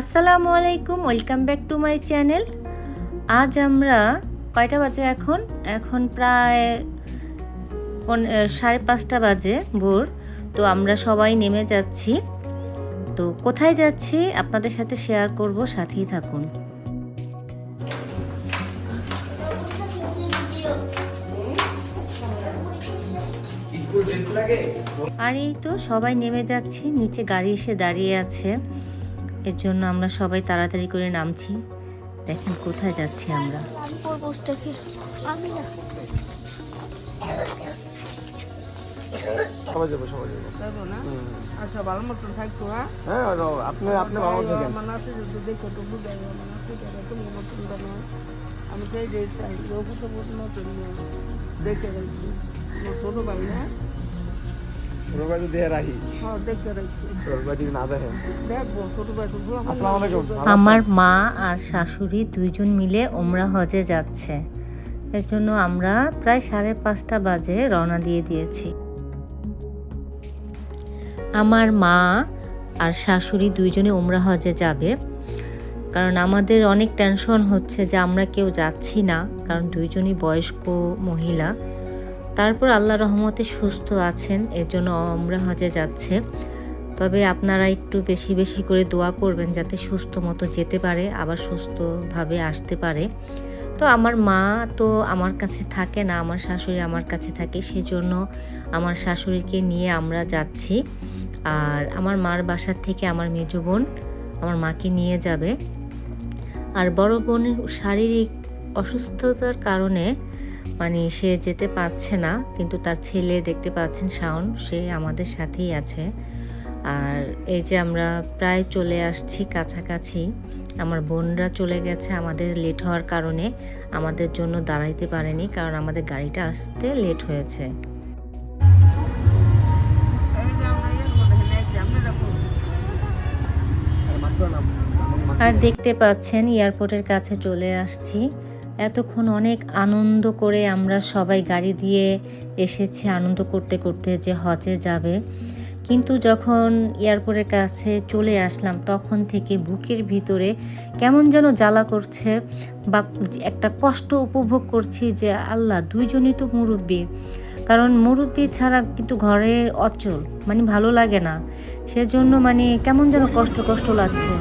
আসসালামু আলাইকুম, welcome back to my channel. আজ আমরা কয়টা বাজে এখন? এখন প্রায় সাড়ে পাঁচটা বাজে ভোর। তো আমরা সবাই নেমে যাচ্ছি। তো কোথায় যাচ্ছি আপনাদের সাথে শেয়ার করব, সাথেই থাকুন। আর এই তো সবাই নেমে যাচ্ছি, নিচে গাড়ি এসে দাঁড়িয়ে আছে। এর জন্য আমরা সবাই তাড়াতাড়ি করে নামছি। দেখেন কোথায় যাচ্ছি আমরা। না সবাই যাব সবাই যাব। আচ্ছা ভালো মতন থাকতো হ্যাঁ? হ্যাঁ আপনি আপনি ভালো থাকেন। আমার নাতি যদি দেখো তো বুঝে আমার নাতি দেখো তুমি মতন জানো আমি সেই যে চাই লোক তো মতন দেখে ছোট ভাই হ্যাঁ? রাহি হ্যাঁ না আমার মা আর শাশুড়ি দুইজন মিলে ওমরা হজে যাচ্ছে। এর জন্য আমরা প্রায় সাড়ে পাঁচটা বাজে রওনা দিয়ে দিয়েছি। আমার মা আর শাশুড়ি দুইজনে ওমরা হজে যাবে। কারণ আমাদের অনেক টেনশন হচ্ছে যে আমরা কেউ যাচ্ছি না। কারণ দুইজনই বয়স্ক মহিলা। তারপর আল্লাহ রহমতে সুস্থ আছেন, এর জন্য আমরা হজে যাচ্ছে। তবে আপনারা একটু বেশি বেশি করে দোয়া করবেন যাতে সুস্থ মতো যেতে পারে, আবার সুস্থভাবে আসতে পারে। তো আমার মা তো আমার কাছে থাকে না, আমার শাশুড়ি আমার কাছে থাকে, সেজন্য আমার শাশুড়িকে নিয়ে আমরা যাচ্ছি। আর আমার মার বাসার থেকে আমার মেজো বোন আমার মাকে নিয়ে যাবে। আর বড় বোনের শারীরিক অসুস্থতার কারণে মানে সে যেতে পারছে না, কিন্তু তার ছেলে দেখতে পাচ্ছেন শাওন, সে আমাদের সাথেই আছে। আর এই যে আমরা প্রায় চলে আসছি কাছাকাছি, আমার বোনরা চলে গেছে আমাদের লেট হওয়ার কারণে, আমাদের জন্য দাঁড়াইতে পারেনি কারণ আমাদের গাড়িটা আসতে লেট হয়েছে। আর দেখতে পাচ্ছেন এয়ারপোর্টের কাছে চলে আসছি। এতক্ষণ অনেক আনন্দ করে আমরা সবাই গাড়ি দিয়ে এসেছি আনন্দ করতে করতে যে হজে যাবে। কিন্তু যখন এয়ারপোর্টের কাছে চলে আসলাম তখন থেকে বুকের ভিতরে কেমন যেন জ্বালা করছে বা একটা কষ্ট উপভোগ করছি যে আল্লাহ দুইজনই তো মুরব্বী। কারণ মুরব্বী ছাড়া কিন্তু ঘরে অচল মানে ভালো লাগে না। সেজন্য মানে কেমন যেন কষ্ট কষ্ট লাগছে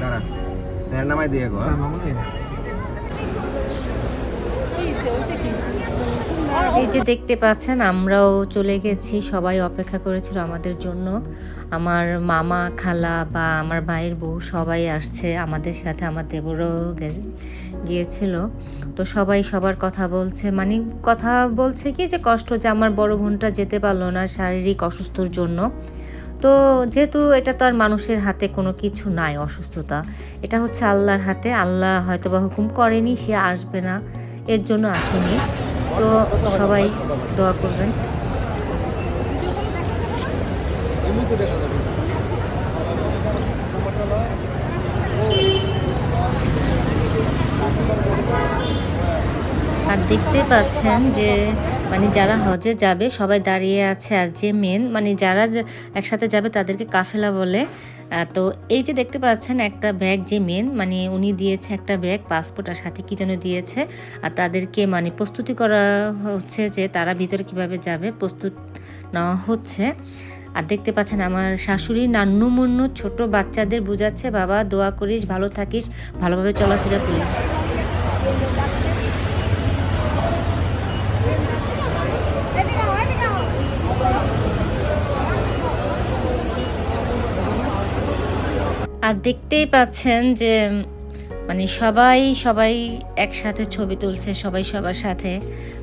দাঁড়ান হ্যাঁ নামাই দিয়ে গো এই যে দেখতে পাচ্ছেন, আমরাও চলে গেছি। সবাই অপেক্ষা করেছিল আমাদের জন্য। আমার মামা, খালা বা আমার ভাইয়ের বউ সবাই আসছে আমাদের সাথে। আমার দেবরও গিয়েছিল। তো সবাই সবার কথা বলছে। মানে কথা বলছে কি যে কষ্ট যে আমার বড় বোনটা যেতে পারল না শারীরিক অসুস্থর জন্য। তো যেহেতু এটা তো আর মানুষের হাতে কোনো কিছু নাই অসুস্থতা, এটা হচ্ছে আল্লাহর হাতে। আল্লাহ হয়তো বা হুকুম করেনি, সে আসবে না। এর জন্য আসেনি। তো সবাই দোয়া করবেন। আর দেখতে পাচ্ছেন যে মানে যারা হজে যাবে, সবাই দাঁড়িয়ে আছে। আর যে মেন মানে যারা একসাথে যাবে, তাদেরকে কাফেলা বলে তো এই যে দেখতে পাচ্ছেন একটা ব্যাগ যে মেন মানে উনি দিয়েছে একটা ব্যাগ পাসপোর্ট আর সাথে কি যেন দিয়েছে। আর তাদেরকে মানে প্রস্তুতি করা হচ্ছে যে তারা ভিতরে কীভাবে যাবে, প্রস্তুত নেওয়া হচ্ছে। আর দেখতে পাচ্ছেন আমার শাশুড়ি নান্নু মুন্নু, ছোট বাচ্চাদের বোঝাচ্ছে, বাবা, দোয়া করিস, ভালো থাকিস, ভালোভাবে চলাফেরা করিস। আর দেখতেই পাচ্ছেন যে মানে সবাই সবাই একসাথে ছবি তুলছে, সবাই সবার সাথে।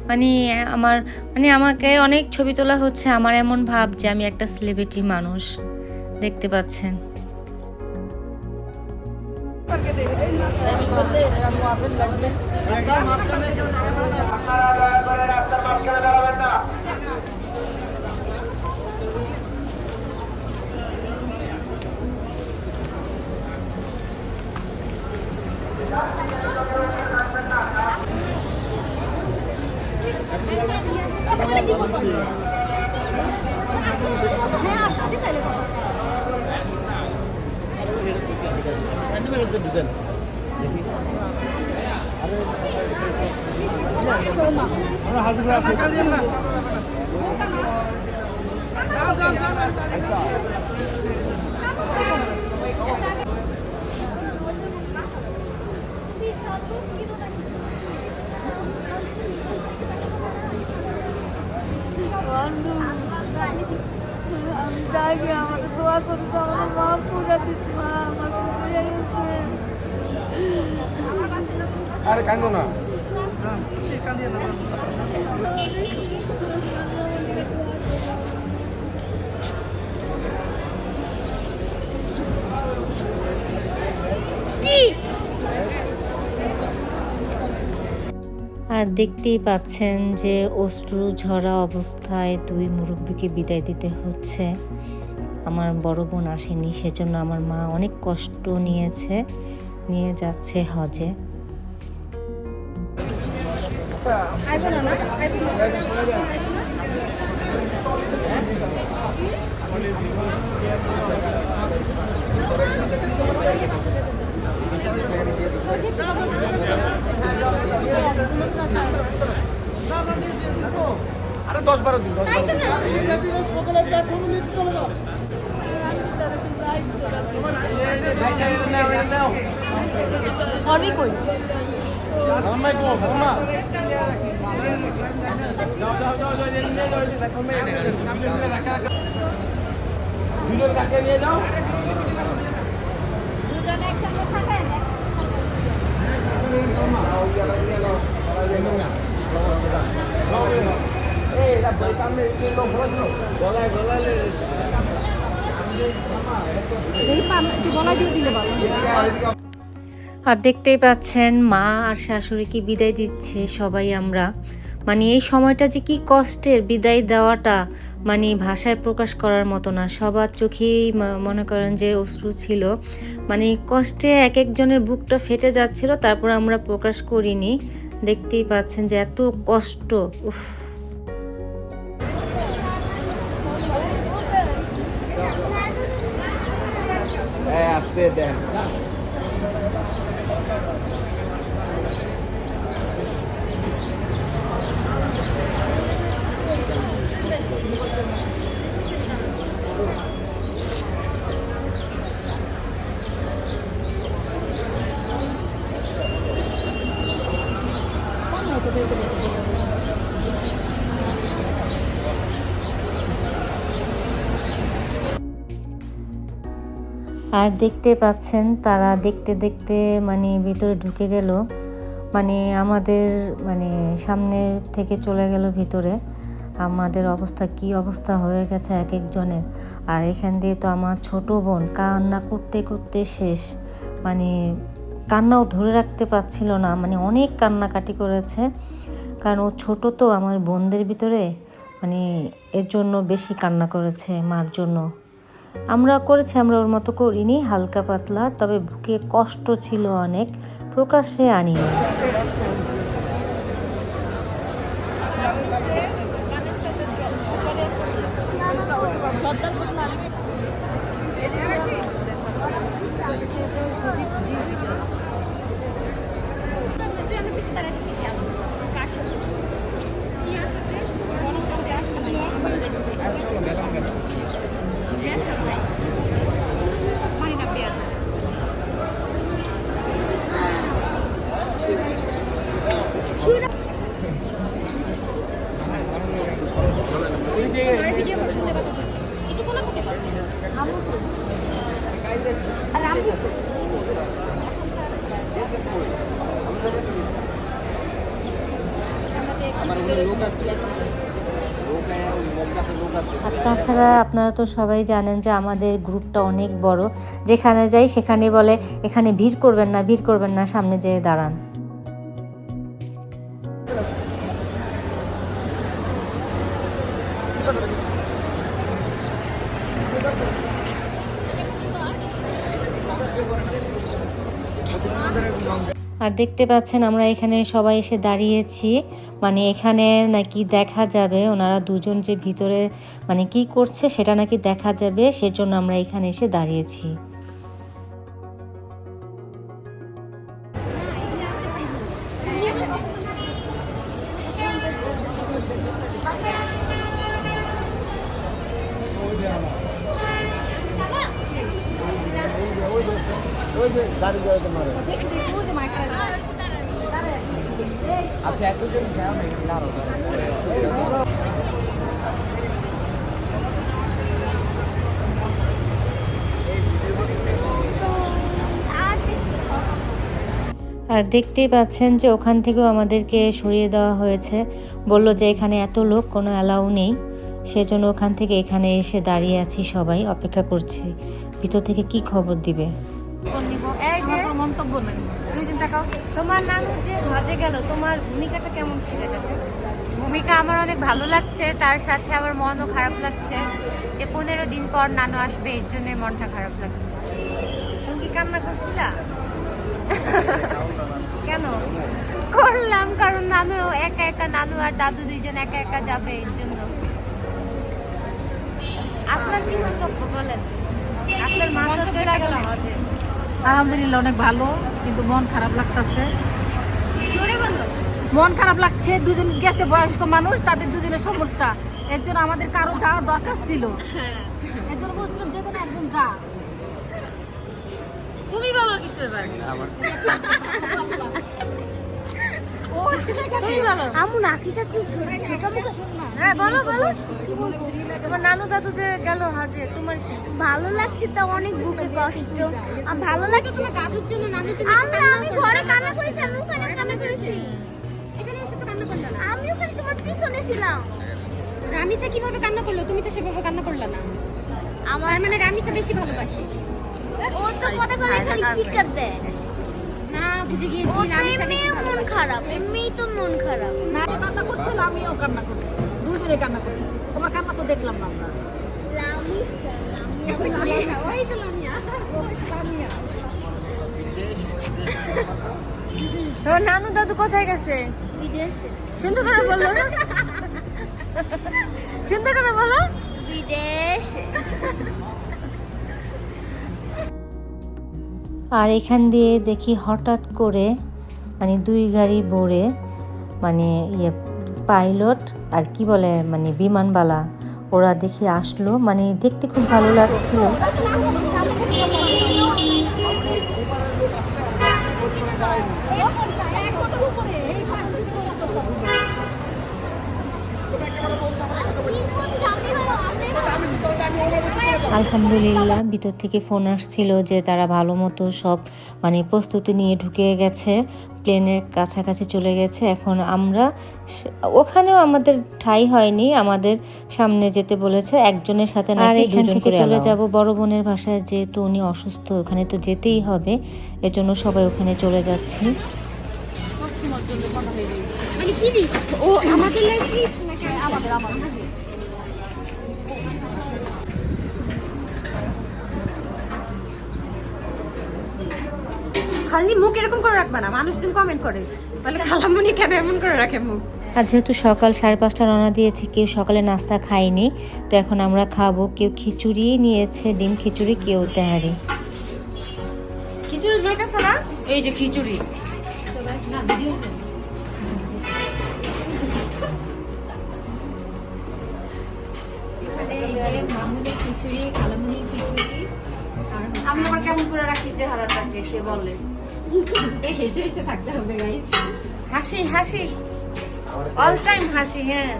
মানে আমার মানে আমাকে অনেক ছবি তোলা হচ্ছে, আমার এমন ভাব যে আমি একটা সেলিব্রিটি মানুষ। দেখতে পাচ্ছেন। হ্যাঁ আসতে বন্ধু আমি জানি আমাকে দোয়া করে তো আমার মা পুরা দিস মা আমাকে বুঝে গেছে আরে কান্দো না আর দেখতেই পাচ্ছেন যে অশ্রু ঝরা অবস্থায় দুই মুরব্বীকে বিদায় দিতে হচ্ছে। আমার বড় বোন আসেনি, সেজন্য আমার মা অনেক কষ্ট নিয়েছে, নিয়ে যাচ্ছে হজে। আরে দশ বারো দিন দশ বারো দুজন কাকে নিয়ে যাও আর দেখতেই পাচ্ছেন মা আর শাশুড়িকে বিদায় দিচ্ছে সবাই আমরা। মানে এই সময়টা যে কি কষ্টের বিদায় দেওয়াটা মানে ভাষায় প্রকাশ করার মতো না। সবার চোখেই মনে করেন যে অশ্রু ছিল। মানে কষ্টে এক একজনের বুকটা ফেটে যাচ্ছিল, তারপর আমরা প্রকাশ করিনি। দেখতেই পাচ্ছেন যে এত কষ্ট। উফ। হ্যাঁ আসতে দেন আর দেখতে পাচ্ছেন তারা দেখতে দেখতে মানে ভিতরে ঢুকে গেল। মানে আমাদের মানে সামনে থেকে চলে গেল ভিতরে। আমাদের অবস্থা কি অবস্থা হয়ে গেছে এক একজনের। আর এখান দিয়ে তো আমার ছোট বোন কান্না করতে করতে শেষ। মানে কান্নাও ধরে রাখতে পারছিল না। মানে অনেক কান্নাকাটি করেছে। কারণ ও ছোট তো, আমার বোনদের ভিতরে মানে এর জন্য বেশি কান্না করেছে মার জন্য। আমরা করেছি, আমরা ওর মতো করিনি, হালকা পাতলা, তবে বুকে কষ্ট ছিল অনেক, প্রকাশ্যে আনিনি। আর তাছাড়া আপনারা তো সবাই জানেন যে আমাদের গ্রুপটা অনেক বড়। যেখানে যাই সেখানে বলে, এখানে ভিড় করবেন না, ভিড় করবেন না, সামনে যেয়ে দাঁড়ান। আর দেখতে পাচ্ছেন আমরা এখানে সবাই এসে দাঁড়িয়েছি। মানে এখানে নাকি দেখা যাবে ওনারা দুজন যে ভিতরে মানে কি করছে সেটা নাকি দেখা যাবে, সেজন্য আমরা এখানে এসে দাঁড়িয়েছি। আরও দেখতেই পাচ্ছেন যে ওখান থেকেও আমাদেরকে সরিয়ে দেওয়া হয়েছে। বলল যে এখানে এত লোক, কোনো অ্যালাউ নেই। সেজন্য ওখান থেকে এখানে এসে দাঁড়িয়ে আছি সবাই, অপেক্ষা করছি। ভিতর থেকে কি খবর দিবে? মন্তব্য নেই। দুইজন তাকাও তোমার নানু যে হজে গেল। তোমার ভূমিকাটা কেমন ছিল এটাতে? ভূমিকা আমার অনেক ভালো লাগছে। তার সাথে আমার মনও খারাপ লাগছে যে পনেরো দিন পর নানু আসবে এর জন্য মনটা খারাপ লাগছে। তুমি কি কান্না করছিলা? কেন? করলাম কারণ নানু একা একা নানু আর দাদু দুইজন একা একা যাবে এর জন্য। আপনার কি মন্তব্য বলেন? আপনার মা তো চলে গেল হজে আলহামদুলিল্লাহ অনেক ভালো কিন্তু মন খারাপ লাগতেছে। মন খারাপ লাগছে দুজন গেছে বয়স্ক মানুষ তাদের দুজনের সমস্যা। এর জন্য আমাদের কারও যাওয়ার দরকার ছিল। এর জন্য বলছিলাম যে কোনো একজন যা। তুমি বলো কিছু এবার। তুমি বলো। আমু নাকি চাচ্ছি ছোট মুখে হ্যাঁ বলো বলো। তোমার নানু দাদু যে গেল হজে তোমার কি? ভালো লাগছে তা অনেক বুকে কষ্ট। আর ভালো লাগছে তোমার দাদুর জন্য নানুর জন্য আমি আমি ঘরে কান্না করেছি আমি ওখানে কান্না করেছি। এখানে এসে তো কান্না করলে না। আমি ওখানে তোমার পিছনে ছিলাম। রামিসা কীভাবে কান্না করল? তুমি তো সেভাবে কান্না করলে না। আমার মানে রামিসা বেশি ভালোবাসি। ও তো কথা করে চিৎকার দেয়। গিয়েছি মন খারাপ এমনিই তো মন খারাপ। না কান্না করছিল আমিও কান্না করছি। দুজনে কান্না করছি। তোমার কান্না তো দেখলাম না আমরা। রামিসা ওই তো লামিয়া লামিয়া তোমার নানু দাদু কোথায় গেছে? বিদেশে। সুন্দর করে বলো। সুন্দর করে বলো। বিদেশে। আর এখান দিয়ে দেখি হঠাৎ করে মানে দুই গাড়ি ভরে মানে ইয়ে পাইলট আর কি বলে মানে বিমানবালা, ওরা দেখে আসলো। মানে দেখতে খুব ভালো লাগছিল। আলহামদুলিল্লাহ ভিতর থেকে ফোন আসছিল যে তারা ভালো মতো সব মানে প্রস্তুতি নিয়ে ঢুকে গেছে প্লেনের কাছাকাছি চলে গেছে। এখন আমরা ওখানেও আমাদের ঠাই হয়নি আমাদের সামনে যেতে বলেছে একজনের সাথে আর নাকি এখান থেকে চলে। যাব বড় বোনের ভাষায় যেহেতু উনি অসুস্থ ওখানে তো যেতেই হবে এজন্য সবাই ওখানে চলে যাচ্ছি। মানে কি ও আমাদের আমাদের? খালি মুখ এরকম করে রাখবা না মানুষজন কমেন্ট করে। বলে খালামুনি কেন এমন করে রাখে মুখ? আর যেহেতু সকাল সাড়ে পাঁচটা রওনা দিয়েছি কেউ সকালে নাস্তা খায়নি তো এখন আমরা খাব। কেউ খিচুড়ি নিয়েছে ডিম খিচুড়ি কেউ তেহারি। খিচুড়ি লইতেছো না? এই যে খিচুড়ি। আমি আবার কেমন করে রাখি চেহারাটাকে সে বলে। হেসে হেসে থাকতে হবে গাইস হাসি হাসি। অল টাইম হাসি হ্যাঁ।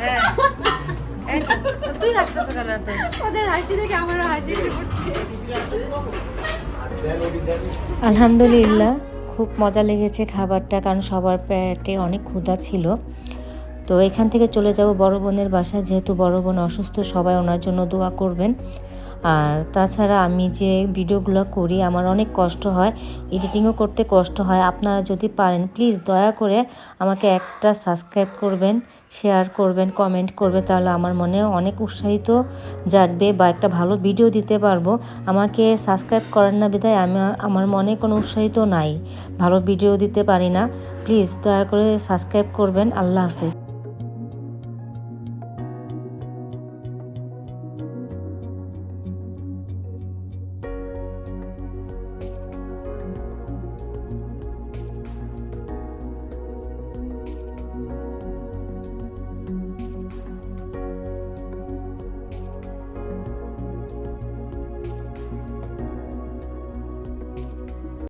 হ্যাঁ। তুই হাসতেছো কেন এত? ওদের হাসি দেখে আমারও হাসি এসে পড়ছে। আলহামদুলিল্লাহ খুব মজা লেগেছে খাবারটা কারণ সবার পেটে অনেক ক্ষুধা ছিল। তো এখান থেকে চলে যাব বড় বোনের বাসায় যেহেতু বড় বোন অসুস্থ সবাই ওনার জন্য দোয়া করবেন। আর তাছাড়া আমি যে ভিডিওগুলো করি, আমার অনেক কষ্ট হয়, এডিটিংও করতে কষ্ট হয়। আপনারা যদি পারেন, প্লিজ দয়া করে আমাকে একটা সাবস্ক্রাইব করবেন, শেয়ার করবেন, কমেন্ট করবে তাহলে আমার মনে অনেক উৎসাহিত জাগবে বা একটা ভালো ভিডিও দিতে পারব। আমাকে সাবস্ক্রাইব করেন না বিধায় আমি আমার মনে কোনো উৎসাহিত নাই। ভালো ভিডিও দিতে পারি না। প্লিজ দয়া করে সাবস্ক্রাইব করবেন। আল্লাহ হাফিজ।